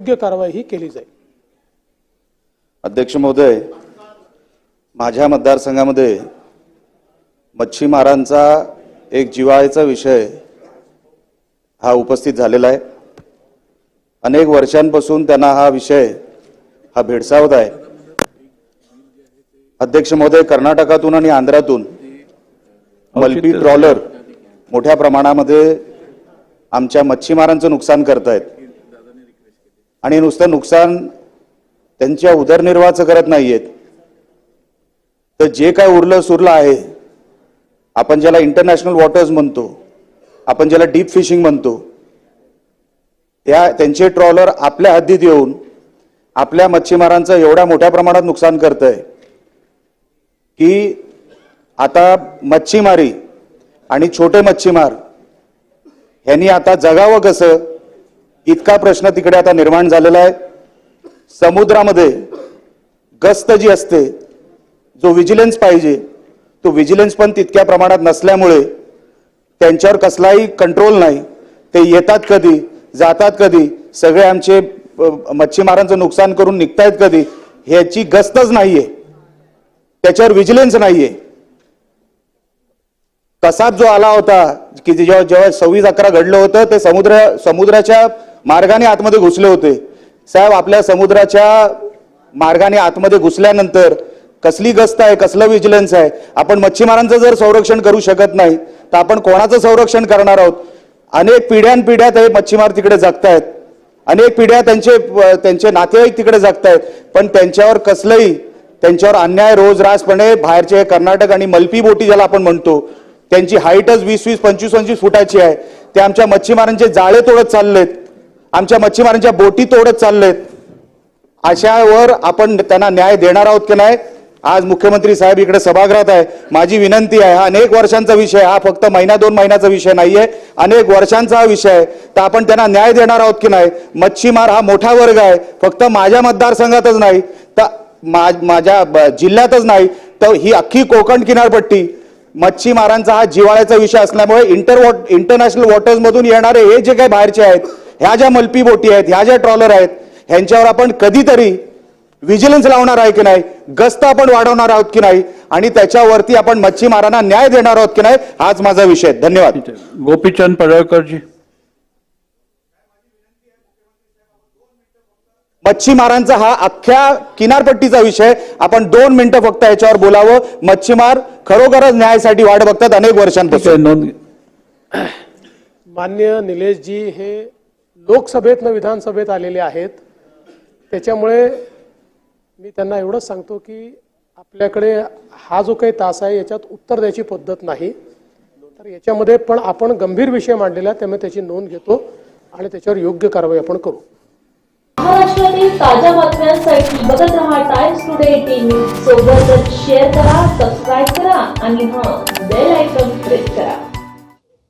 योग्य कारवाई ही केली जाईल. अध्यक्ष महोदय माझ्या मतदारसंघामध्ये मच्छीमारांचा एक जिव्हाळ्याचा विषय हा उपस्थित झालेला आहे. अनेक वर्षांपासून त्यांना हा विषय हा भेडसावत आहे. अध्यक्ष महोदय कर्नाटकातून आणि आंध्रातून मल्पी ट्रॉलर मोठ्या प्रमाणामध्ये आमच्या मच्छीमारांचं नुकसान करतायत. आणि नुसतं नुकसान त्यांच्या उदरनिर्वाहाचं करत नाहीयेत. तर जे काय उरलं सुरलं आहे आपण ज्याला इंटरनॅशनल वॉटर्स म्हणतो आपण ज्याला डीप फिशिंग म्हणतो या त्यांचे ट्रॉलर आपल्या हद्दीत येऊन आपल्या मच्छीमारांचं एवढ्या मोठ्या प्रमाणात नुकसान करत आहे की आता मच्छीमारी आणि छोटे मच्छीमार यांनी आता जगावं कसं? इतका प्रश्न तिकडे आता निर्माण झालेला आहे. समुद्रामध्ये गस्त जी असते जो विजिलन्स पाहिजे तो विजिलन्स पण तितक्या प्रमाणात नसल्यामुळे त्यांच्यावर कसलाही कंट्रोल नाही. ते येतात कधी जातात कधी सगळे आमचे मच्छीमारांचं नुकसान करून निघतायत कधी ह्याची गस्तच नाहीये. त्याच्यावर विजिलन्स नाहीये. तसाच जो आला होता की जेव्हा जेव्हा सव्वीस अकरा घडलं होतं ते समुद्र समुद्राच्या मार्गाने आतमध्ये घुसले होते. साहेब आपल्या समुद्राच्या मार्गाने आतमध्ये घुसल्यानंतर कसली गस्त आहे कसलं विजिलन्स आहे? आपण मच्छीमारांचं जर संरक्षण करू शकत नाही तर आपण कोणाचं संरक्षण करणार आहोत? अनेक पिढ्यानपिढ्या ते मच्छीमार तिकडे जगतायत. अनेक पिढ्या त्यांचे त्यांचे नातेवाईक तिकडे जगतायत. पण त्यांच्यावर कसलंही त्यांच्यावर अन्याय रोज रासपणे बाहेरचे कर्नाटक आणि मल्पी बोटी ज्याला आपण म्हणतो त्यांची हाईटच वीस वीस पंचवीस पंचवीस फुटाची आहे. ते आमच्या मच्छीमारांचे जाळे तोडत चाललेत. आमच्या मच्छीमारांच्या बोटी तोडत चाललेत. अशावर आपण त्यांना न्याय देणार आहोत की नाही? आज मुख्यमंत्री साहेब इकडे सभागृहात आहे. माझी विनंती आहे हा अनेक वर्षांचा विषय हा फक्त महिना दोन महिन्याचा विषय नाहीये. अनेक वर्षांचा हा विषय आहे. तर आपण त्यांना न्याय देणार आहोत की नाही? मच्छीमार हा मोठा वर्ग आहे. फक्त माझ्या मतदारसंघातच नाही तर माझ्या जिल्ह्यातच नाही तर ही अख्खी कोकण किनारपट्टी. मच्छीमारांचा हा जिवाळ्याचा विषय असल्यामुळे इंटर वॉट इंटरनॅशनल वॉटर्समधून येणारे हे जे काही बाहेरचे आहेत ह्या ज्या मल्पी बोटी आहेत ह्या ज्या ट्रॉलर आहेत ह्यांच्यावर आपण कधीतरी विजिलन्स लावणार आहे की नाही गस्त आपण वाढवणार आहोत की नाही आणि त्याच्यावरती आपण मच्छीमारांना न्याय देणार आहोत की नाही हाच माझा विषय आहे. धन्यवाद. गोपीचंद पडळकरजी. मच्छीमारांचा हा अख्ख्या किनारपट्टीचा विषय आपण दोन मिनिटं फक्त याच्यावर बोलावं. मच्छीमार खरोखरच न्यायासाठी वाट बघतात अनेक वर्षांपासून. नोंद मान्य निलेशजी हे लोकसभेतनं विधानसभेत आलेले आहेत. त्याच्यामुळे मी त्यांना एवढंच सांगतो की आपल्याकडे हा जो काही तास आहे याच्यात उत्तर द्यायची पद्धत नाही. तर याच्यामध्ये पण आपण गंभीर विषय मांडलेला आहे त्यामुळे त्याची नोंद घेतो आणि त्याच्यावर योग्य कारवाई आपण करू. महाराष्ट्रातील ताज्या बातम्यांसाठी बघत राहा टाइम्स टुडे टीव्ही सोबतच शेअर करा सबस्क्राईब करा आणि हा बेल आयकॉन प्रेस करा.